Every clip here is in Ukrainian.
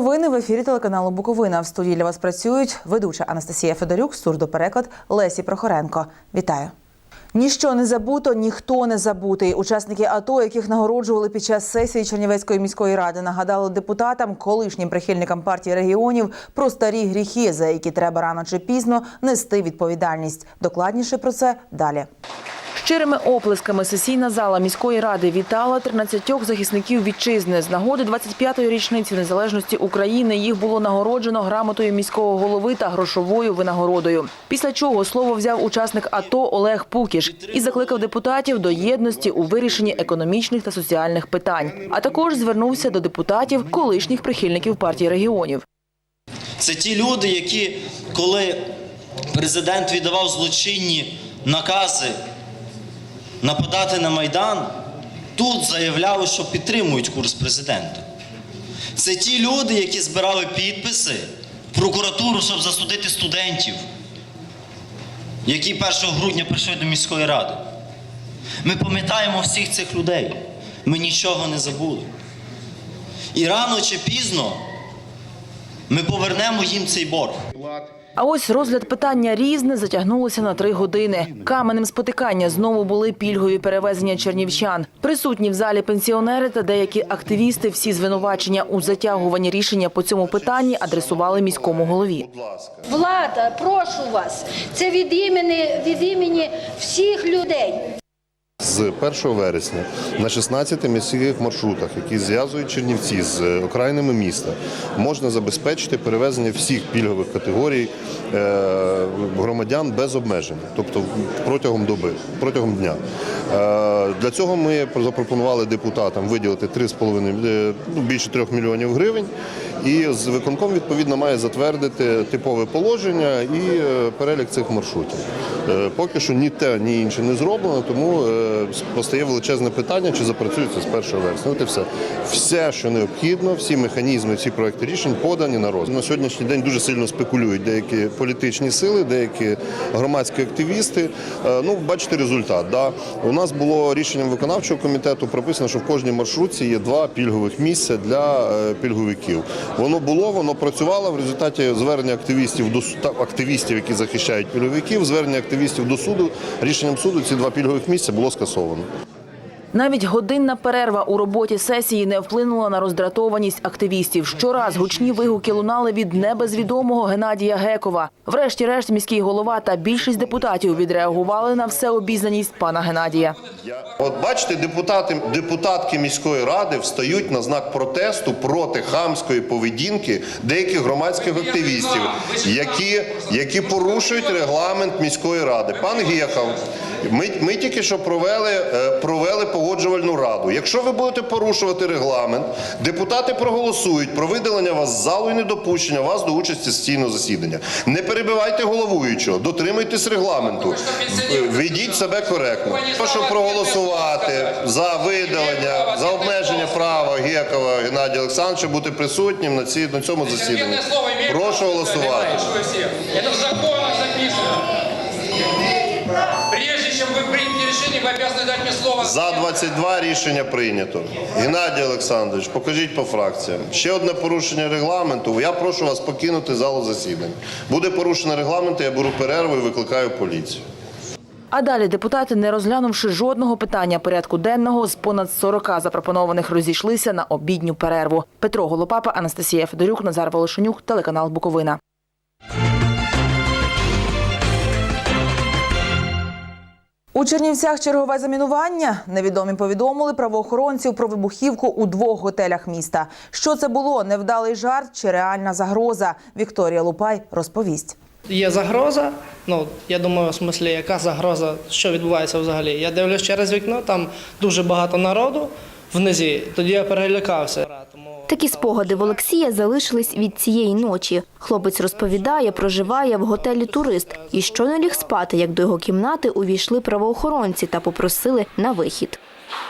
новини в ефірі телеканалу Буковина. В студії для вас працюють ведуча Анастасія Федорюк, сурдопереклад Лесі Прохоренко. Вітаю. Ніщо не забуто, ніхто не забутий. Учасники АТО, яких нагороджували під час сесії Чернівецької міської ради, нагадали депутатам, колишнім прихильникам партії регіонів про старі гріхи, за які треба рано чи пізно нести відповідальність. Докладніше про це далі. Щирими оплесками сесійна зала міської ради вітала 13 захисників вітчизни. З нагоди 25-ї річниці незалежності України їх було нагороджено грамотою міського голови та грошовою винагородою. Після чого слово взяв учасник АТО Олег Пукіш і закликав депутатів до єдності у вирішенні економічних та соціальних питань. А також звернувся до депутатів, колишніх прихильників партії регіонів. Це ті люди, які, коли президент віддавав злочинні накази нападати на Майдан, тут заявляли, що підтримують курс президента. Це ті люди, які збирали підписи в прокуратуру, щоб засудити студентів, які 1 грудня прийшли до міської ради. Ми пам'ятаємо всіх цих людей. Ми нічого не забули. І рано чи пізно ми повернемо їм цей борг. А ось розгляд питання різне затягнулося на три години. Каменем спотикання знову були пільгові перевезення чернівчан. Присутні в залі пенсіонери та деякі активісти всі звинувачення у затягуванні рішення по цьому питанні адресували міському голові. Влада, прошу вас, це від імені, від імені всіх людей. З 1 вересня на 16 міських маршрутах, які зв'язують Чернівці з е, окраїнами міста, можна забезпечити перевезення всіх пільгових категорій е, громадян без обмежень, тобто протягом доби, протягом дня. Е, Для цього ми запропонували депутатам виділити 3,5, е, ну, більше 3 мільйонів гривень. І з виконком відповідно має затвердити типове положення і е, перелік цих маршрутів. Е, Поки що ні те, ні інше не зроблено, тому е, постає величезне питання, чи запрацюється з 1 вересня. От і все. Все, що необхідно, всі механізми, всі проекти рішень подані на розгляд. На сьогоднішній день дуже сильно спекулюють деякі політичні сили, деякі громадські активісти. Ну, бачите результат. Да? У нас було рішенням виконавчого комітету прописано, що в кожній маршрутці є два пільгових місця для пільговиків. Воно було, воно працювало в результаті звернення активістів до активістів, які захищають пільговиків, звернення активістів до суду. Рішенням суду ці два пільгових місця було скасовано. Навіть годинна перерва у роботі сесії не вплинула на роздратованість активістів. Щораз гучні вигуки лунали від небезвідомого Геннадія Гекова. Врешті-решт міський голова та більшість депутатів відреагували на всеобізнаність пана Геннадія. От бачите, депутати, депутатки міської ради встають на знак протесту проти хамської поведінки деяких громадських активістів, які, які порушують регламент міської ради. Пан Гєхов, ми, ми тільки що провели, е, провели погоджувальну раду. Якщо ви будете порушувати регламент, депутати проголосують про видалення вас з залу і недопущення вас до участі сесійного засідання. Не перебивайте головуючого, дотримуйтесь регламенту, Е, ведіть себе коректно. Прошу проголосувати за видалення, за обмеження права Гекова Геннадія Олександровича бути присутнім на, ці, на цьому засіданні. Прошу голосувати. Это в законах записано. Прежде чем вы примете решение, вы обязаны дать мне слово. За 22 рішення прийнято. Геннадій Олександрович, покажіть по фракціям. Ще одне порушення регламенту. Я прошу вас покинути залу засідань. Буде порушено регламент, я беру перерву і викликаю поліцію. А далі депутати, не розглянувши жодного питання порядку денного, з понад 40 запропонованих розійшлися на обідню перерву. Петро Голопапа, Анастасія Федорюк, Назар Волошенюк, телеканал Буковина. У Чернівцях чергове замінування. Невідомі повідомили правоохоронців про вибухівку у двох готелях міста. Що це було? Невдалий жарт чи реальна загроза? Вікторія Лупай розповість. Є загроза. Ну я думаю, в смислі, яка загроза, що відбувається взагалі. Я дивлюсь через вікно, там дуже багато народу внизі. Тоді я перелякався. Такі спогади в Олексія залишились від цієї ночі. Хлопець розповідає, проживає в готелі турист і щойно ліг спати, як до його кімнати увійшли правоохоронці та попросили на вихід.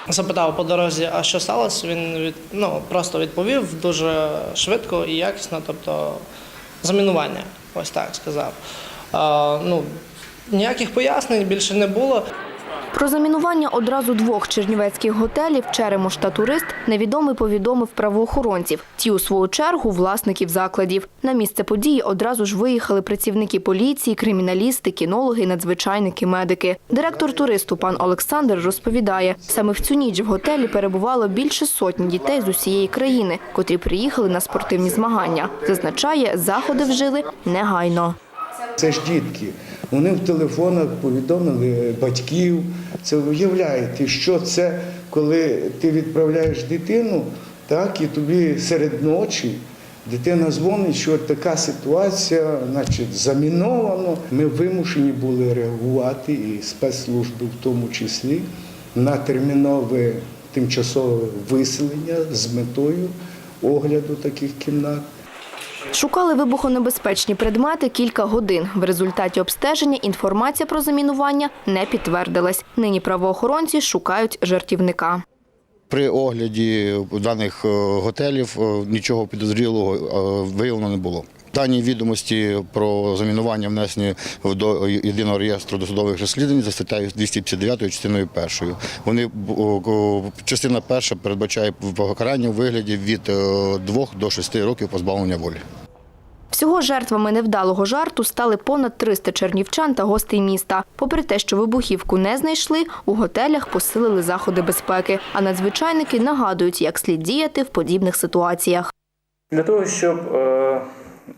запитав по дорозі, а що сталося. Він від, ну, просто відповів дуже швидко і якісно, тобто замінування, ось так сказав. А, ну, ніяких пояснень більше не було. Про замінування одразу двох чернівецьких готелів Черемош та турист невідомий повідомив правоохоронців. Ті, у свою чергу, власників закладів. На місце події одразу ж виїхали працівники поліції, криміналісти, кінологи, надзвичайники, медики. Директор туристу пан Олександр розповідає, саме в цю ніч в готелі перебувало більше сотні дітей з усієї країни, котрі приїхали на спортивні змагання. Зазначає, заходи вжили негайно. Це ж дітки. Вони в телефонах повідомили батьків. Це уявляєте, що це, коли ти відправляєш дитину, так, і тобі серед ночі дитина дзвонить, що така ситуація, значить, заміновано. Ми вимушені були реагувати, і спецслужби в тому числі, на термінове тимчасове виселення з метою огляду таких кімнат. Шукали вибухонебезпечні предмети кілька годин. В результаті обстеження інформація про замінування не підтвердилась. Нині правоохоронці шукають жартівника. При огляді даних е, готелів е, нічого підозрілого е, виявлено не було. Дані відомості про замінування внесені до єдиного реєстру досудових розслідувань за статтею 259 частиною першою. Вони частина перша передбачає покарання у вигляді від 2 до 6 років позбавлення волі. Всього жертвами невдалого жарту стали понад 300 чернівчан та гостей міста. Попри те, що вибухівку не знайшли, у готелях посилили заходи безпеки. А надзвичайники нагадують, як слід діяти в подібних ситуаціях. Для того, щоб е,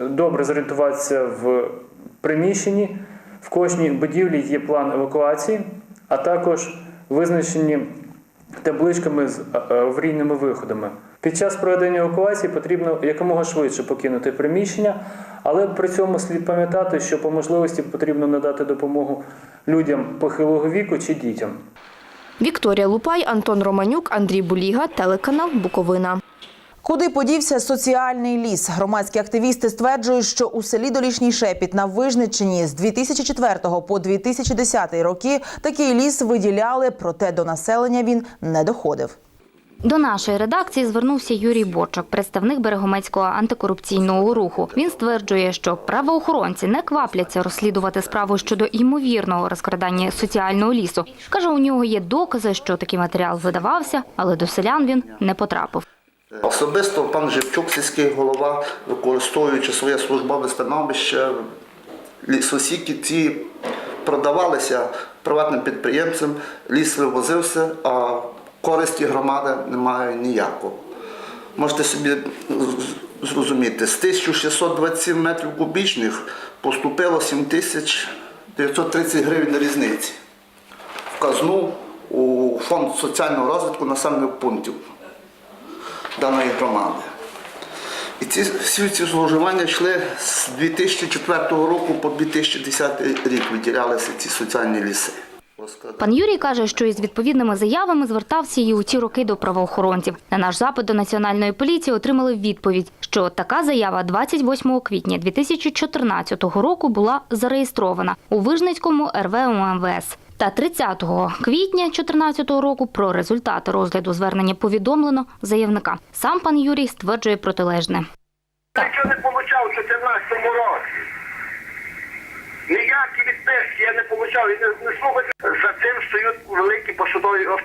добре зорієнтуватися в приміщенні, в кожній будівлі є план евакуації, а також визначені табличками з е, аварійними виходами. Під час проведення евакуації потрібно якомога швидше покинути приміщення, але при цьому слід пам'ятати, що по можливості потрібно надати допомогу людям похилого віку чи дітям. Вікторія Лупай, Антон Романюк, Андрій Буліга, телеканал Буковина. Куди подівся соціальний ліс? Громадські активісти стверджують, що у селі Долішній Шепіт на Вижниччині з 2004 по 2010 роки такий ліс виділяли, проте до населення він не доходив. До нашої редакції звернувся Юрій Борчак, представник Берегомецького антикорупційного руху. Він стверджує, що правоохоронці не квапляться розслідувати справу щодо ймовірного розкрадання соціального лісу. Каже, у нього є докази, що такий матеріал видавався, але до селян він не потрапив. Особисто пан Живчук, сільський голова, використовуючи своє службове становище, лісосіки ці продавалися приватним підприємцям, ліс вивозився, а користі громади немає ніякого. Можете собі зрозуміти, з 1627 метрів кубічних поступило 7930 гривень різниці в казну у фонд соціального розвитку населених пунктів даної громади. І ці всі ці зловживання йшли з 2004 року по 2010 рік виділялися ці соціальні ліси. Пан Юрій каже, що із відповідними заявами звертався і у ті роки до правоохоронців. На наш запит до національної поліції отримали відповідь, що така заява 28 квітня 2014 року була зареєстрована у Вижницькому РВ УМВС. Та 30 квітня 2014 року про результати розгляду звернення повідомлено заявника. Сам пан Юрій стверджує протилежне. Нічого не получав у 14 році. Ніякі відписки я не получав. І не, не слухайте. За цим стоять великі посадові ос-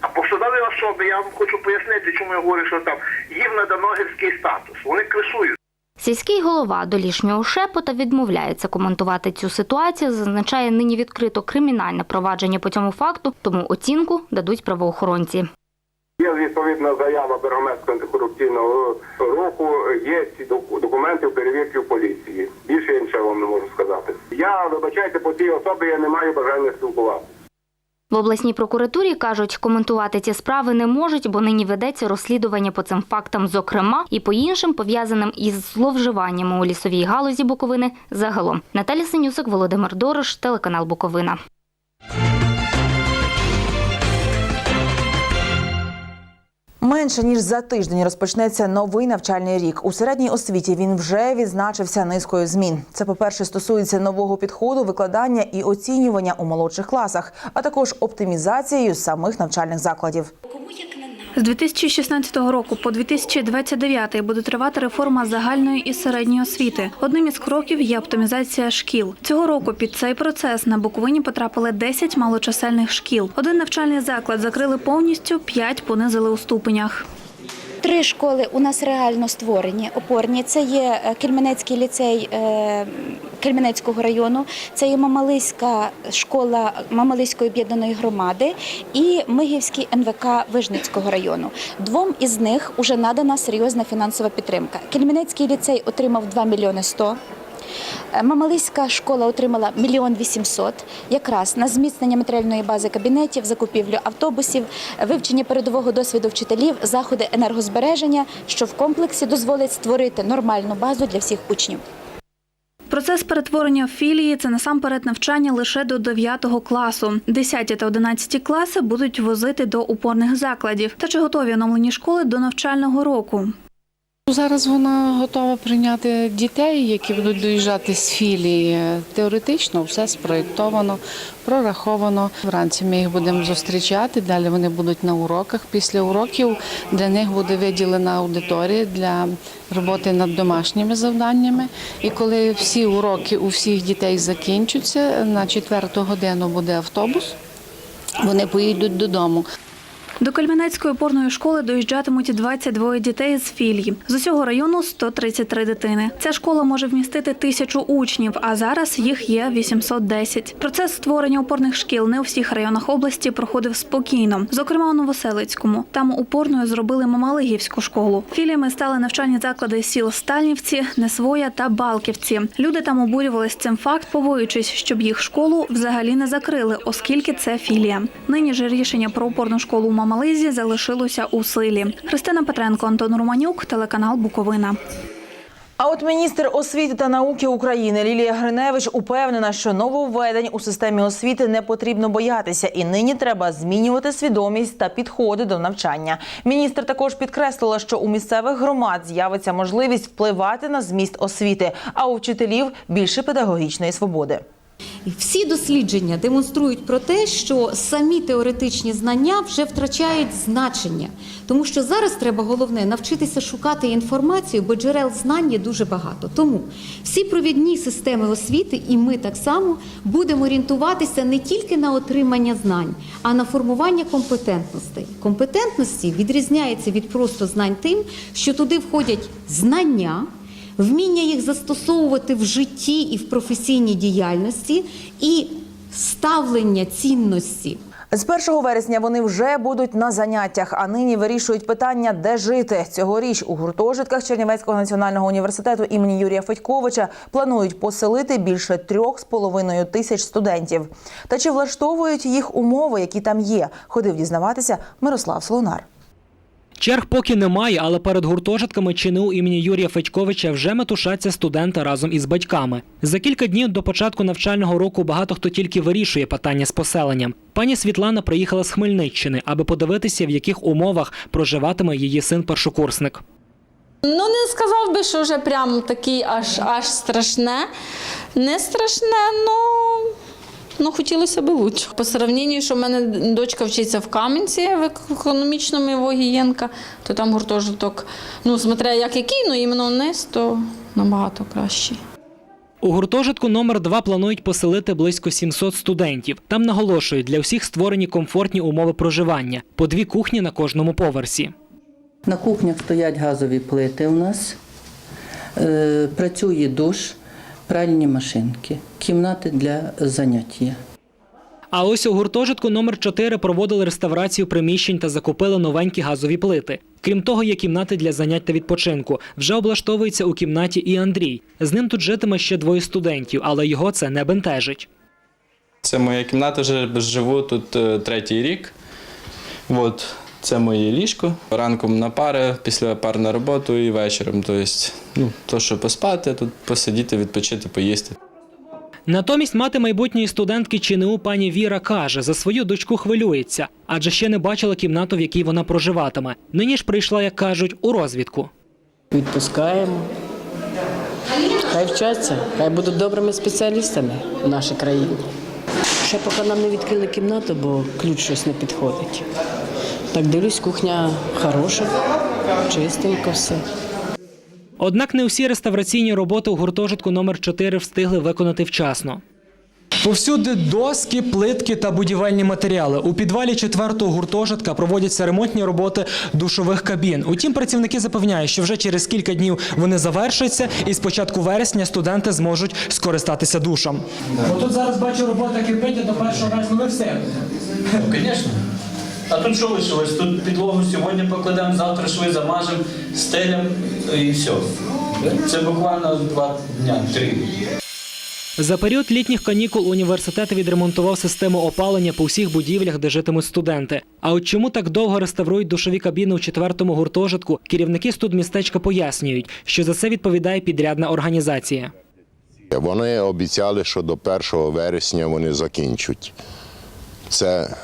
а посадові особи, я вам хочу пояснити, чому я говорю, що там їм надано гірський статус. Вони кришують. Сільський голова долішнього шепота відмовляється коментувати цю ситуацію. Зазначає, нині відкрито кримінальне провадження по цьому факту, тому оцінку дадуть правоохоронці. Є відповідна заява Беромецького антикорупційного руху, є ці доку- документи в перевірки в поліції. Більше я нічого вам не можу сказати. Я, вибачайте, по цій особі я не маю бажання спілкуватися. В обласній прокуратурі кажуть, коментувати ці справи не можуть, бо нині ведеться розслідування по цим фактам, зокрема, і по іншим пов'язаним із зловживаннями у лісовій галузі Буковини загалом. Наталя Синюсик, Володимир Дорош, телеканал Буковина. Менше ніж за тиждень розпочнеться новий навчальний рік. У середній освіті він вже відзначився низкою змін. Це, по-перше, стосується нового підходу викладання і оцінювання у молодших класах, а також оптимізацією самих навчальних закладів. Кому як З 2016 року по 2029 буде тривати реформа загальної і середньої освіти. Одним із кроків є оптимізація шкіл. Цього року під цей процес на Буковині потрапили 10 малочисельних шкіл. Один навчальний заклад закрили повністю, п'ять понизили у ступенях. Три школи у нас реально створені, опорні. Це є е, Кельменецький ліцей е, Кельменецького району, це є Мамалиська школа Мамалиської об'єднаної громади і Мигівський НВК Вижницького району. Двом із них вже надана серйозна фінансова підтримка. Кельменецький ліцей отримав 2 мільйони 100. Е, Мамалиська школа отримала мільйон вісімсот якраз на зміцнення матеріальної бази кабінетів, закупівлю автобусів, вивчення передового досвіду вчителів, заходи енергозбереження, що в комплексі дозволить створити нормальну базу для всіх учнів. Процес перетворення філії це насамперед навчання лише до 9 класу. 10 та 11 класи будуть возити до упорних закладів. Та чи готові оновлені школи до навчального року? Зараз вона готова прийняти дітей, які будуть доїжджати з філії. Теоретично все спроєктовано, прораховано. Вранці ми їх будемо зустрічати. Далі вони будуть на уроках. Після уроків для них буде виділена аудиторія для роботи над домашніми завданнями. І коли всі уроки у всіх дітей закінчаться, на четверту годину буде автобус. Вони поїдуть додому. До Кельменецької опорної школи доїжджатимуть 22 дітей з філії. З усього району 133 дитини. Ця школа може вмістити тисячу учнів, а зараз їх є 810. Процес створення опорних шкіл не у всіх районах області проходив спокійно. Зокрема, у Новоселицькому. Там опорною зробили Мамалигівську школу. Філіями стали навчальні заклади сіл Стальнівці, Несвоя та Балківці. Люди там обурювались цим факт, побоюючись, щоб їх школу взагалі не закрили, оскільки це філія. Нині ж рішення про опорну школу у Мамализі залишилося у силі. Христина Петренко, Антон Романюк, телеканал Буковина. А от міністр освіти та науки України Лілія Гриневич упевнена, що нововведень у системі освіти не потрібно боятися, і нині треба змінювати свідомість та підходи до навчання. Міністр також підкреслила, що у місцевих громад з'явиться можливість впливати на зміст освіти, а у вчителів більше педагогічної свободи. Всі дослідження демонструють про те, що самі теоретичні знання вже втрачають значення, тому що зараз треба головне навчитися шукати інформацію, бо джерел знань є дуже багато. Тому всі провідні системи освіти, і ми так само будемо орієнтуватися не тільки на отримання знань, а на формування компетентностей. Компетентності відрізняються від просто знань тим, що туди входять знання вміння їх застосовувати в житті і в професійній діяльності, і ставлення цінності. З 1 вересня вони вже будуть на заняттях, а нині вирішують питання, де жити. Цьогоріч у гуртожитках Чернівецького національного університету імені Юрія Федьковича планують поселити більше трьох з половиною тисяч студентів. Та чи влаштовують їх умови, які там є? Ходив дізнаватися Мирослав Солонар. Черг поки немає, але перед гуртожитками ЧНУ імені Юрія Федьковича вже метушаться студенти разом із батьками. За кілька днів до початку навчального року багато хто тільки вирішує питання з поселенням. Пані Світлана приїхала з Хмельниччини, аби подивитися, в яких умовах проживатиме її син першокурсник. Ну, не сказав би, що вже прям такий аж аж страшне. Не страшне, ну. Ну, хотілося б лучше. По сравненню, що в мене дочка вчиться в Кам'янці в економічному його гієнка, то там гуртожиток, ну, смотря як який, ну іменно вниз, то набагато кращий. У гуртожитку номер 2 планують поселити близько 700 студентів. Там наголошують, для всіх створені комфортні умови проживання, по дві кухні на кожному поверсі. На кухнях стоять газові плити у нас, е, працює душ, пральні машинки, кімнати для занять є. А ось у гуртожитку номер 4 проводили реставрацію приміщень та закупили новенькі газові плити. Крім того, є кімнати для занять та відпочинку. Вже облаштовується у кімнаті і Андрій. З ним тут житиме ще двоє студентів, але його це не бентежить. Це моя кімната, вже живу тут е, третій рік. От, це моє ліжко. Ранком на пари, після пар на роботу і вечором. Тобто, ну, то, що поспати, тут посидіти, відпочити, поїсти. Натомість мати майбутньої студентки ЧНУ пані Віра каже, за свою дочку хвилюється, адже ще не бачила кімнату, в якій вона проживатиме. Нині ж прийшла, як кажуть, у розвідку. Відпускаємо. Хай вчаться, хай будуть добрими спеціалістами в нашій країні. Ще поки нам не відкрили кімнату, бо ключ щось не підходить. Так дивлюсь, кухня хороша, чистенько все. Однак не усі реставраційні роботи у гуртожитку номер 4 встигли виконати вчасно. Повсюди доски, плитки та будівельні матеріали. У підвалі четвертого гуртожитка проводяться ремонтні роботи душових кабін. Утім, працівники запевняють, що вже через кілька днів вони завершаться, і з початку вересня студенти зможуть скористатися душем. Тут зараз бачу робота кипить, до першого вересня ви все. Ну, звісно. А тут що лишилось? Тут підлогу сьогодні покладемо, завтра шви замажемо, стелям і все. Це буквально два дня, три. За період літніх канікул університет відремонтував систему опалення по всіх будівлях, де житимуть студенти. А от чому так довго реставрують душові кабіни у четвертому гуртожитку, керівники студмістечка пояснюють, що за це відповідає підрядна організація. Вони обіцяли, що до 1 вересня вони закінчать. Це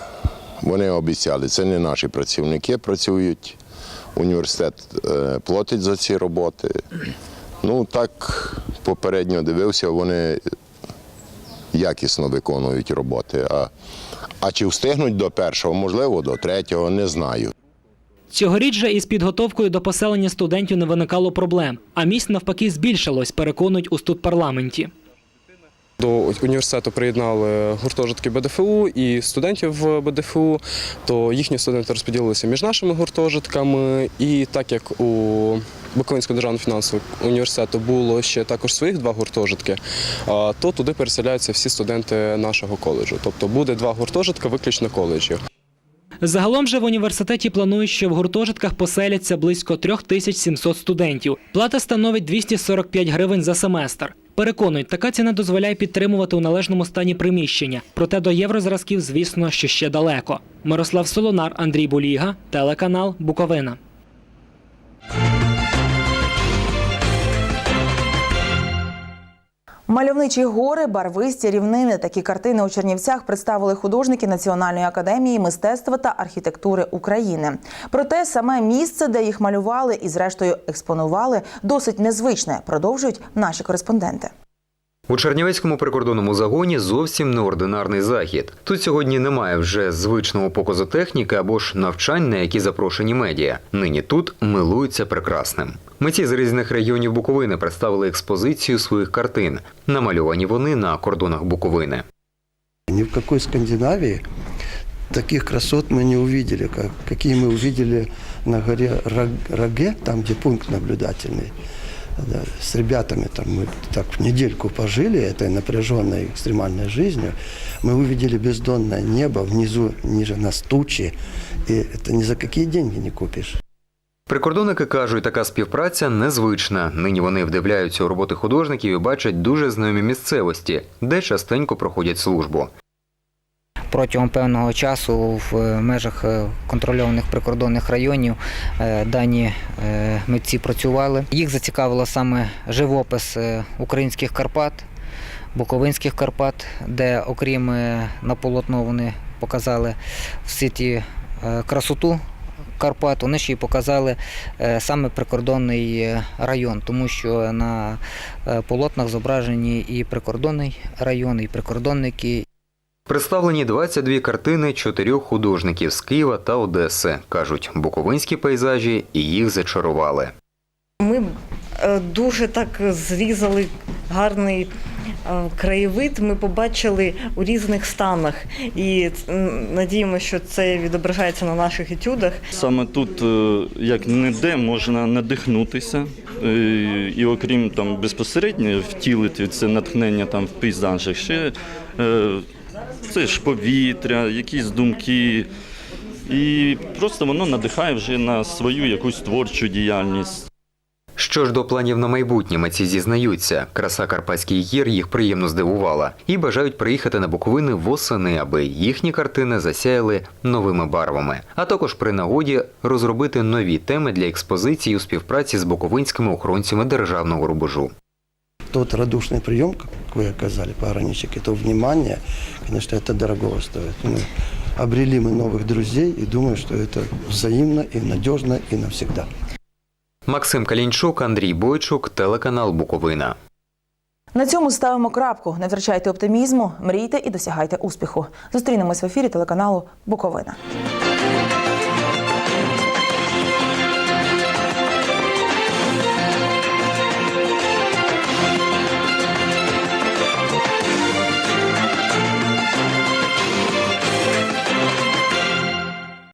вони обіцяли. Це не наші працівники працюють. Університет е, платить за ці роботи. Ну так попередньо дивився, вони якісно виконують роботи. А, а чи встигнуть до першого, можливо, до третього, не знаю. Цьогоріч же із підготовкою до поселення студентів не виникало проблем, а місць навпаки збільшилось, переконують у студпарламенті. До університету приєднали гуртожитки БДФУ і студентів БДФУ, то їхні студенти розподілилися між нашими гуртожитками. І так як у Буковинського державного фінансового університету було ще також своїх два гуртожитки, то туди переселяються всі студенти нашого коледжу. Тобто буде два гуртожитка виключно коледжів. Загалом же в університеті планують, що в гуртожитках поселяться близько 3700 студентів. Плата становить 245 гривень за семестр. Переконують, така ціна дозволяє підтримувати у належному стані приміщення. Проте до єврозразків, звісно, що ще далеко. Мирослав Солонар, Андрій Буліга, телеканал Буковина. Мальовничі гори, барвисті рівнини. Такі картини у Чернівцях представили художники Національної академії мистецтва та архітектури України. Проте саме місце, де їх малювали і зрештою експонували, досить незвичне. Продовжують наші кореспонденти. У Чернівецькому прикордонному загоні зовсім неординарний захід. Тут сьогодні немає вже звичного показу техніки або ж навчань, на які запрошені медіа. Нині тут милуються прекрасним. Митці з різних регіонів Буковини представили експозицію своїх картин. Намальовані вони на кордонах Буковини. Ни в какой Скандинавии таких красот мы не увидели, как, какие мы увидели на горе Раг- Раге, там, где пункт наблюдательный. Да, с ребятами там мы так недельку пожили этой напряженной экстремальной жизнью. Мы увидели бездонное небо, внизу, ниже нас тучи. И это ни за какие деньги не купишь. Прикордонники кажуть, така співпраця незвична. Нині вони вдивляються у роботи художників і бачать дуже знайомі місцевості, де частенько проходять службу. Протягом певного часу в е, межах е, контрольованих прикордонних районів е, дані митці працювали. Їх зацікавило саме живопис українських Карпат, Буковинських Карпат, де, окрім на полотно, вони показали в сіті е, красоту Карпат, вони ще й показали саме прикордонний район, тому що на полотнах зображені і прикордонний район, і прикордонники, Представлені 22 картини чотирьох художників з Києва та Одеси. кажуть, буковинські пейзажі і їх зачарували. Ми е, дуже так зрізали гарний е, краєвид. Ми побачили у різних станах і надіємося, що це відображається на наших етюдах. Саме тут, е, як ніде, можна надихнутися, і окрім там безпосередньо втілити це натхнення там в пейзажах, ще це ж повітря, якісь думки. І просто воно надихає вже на свою якусь творчу діяльність. Що ж до планів на майбутнє, митці зізнаються, краса Карпатських гір їх приємно здивувала і бажають приїхати на Буковини восени, аби їхні картини засяяли новими барвами. А також при нагоді розробити нові теми для експозиції у співпраці з буковинськими охоронцями державного рубежу. Тот радушный прием, как вы оказали, пограничники, то внимание, конечно, это дорого стоит. Мы обрели мы новых друзей и думаю, что это взаимно и надежно и навсегда. Максим Калінчук, Андрій Бойчук, телеканал Буковина. На цьому ставимо крапку. Не втрачайте оптимізму, мрійте і досягайте успіху. Зустрінемось в ефірі телеканалу Буковина.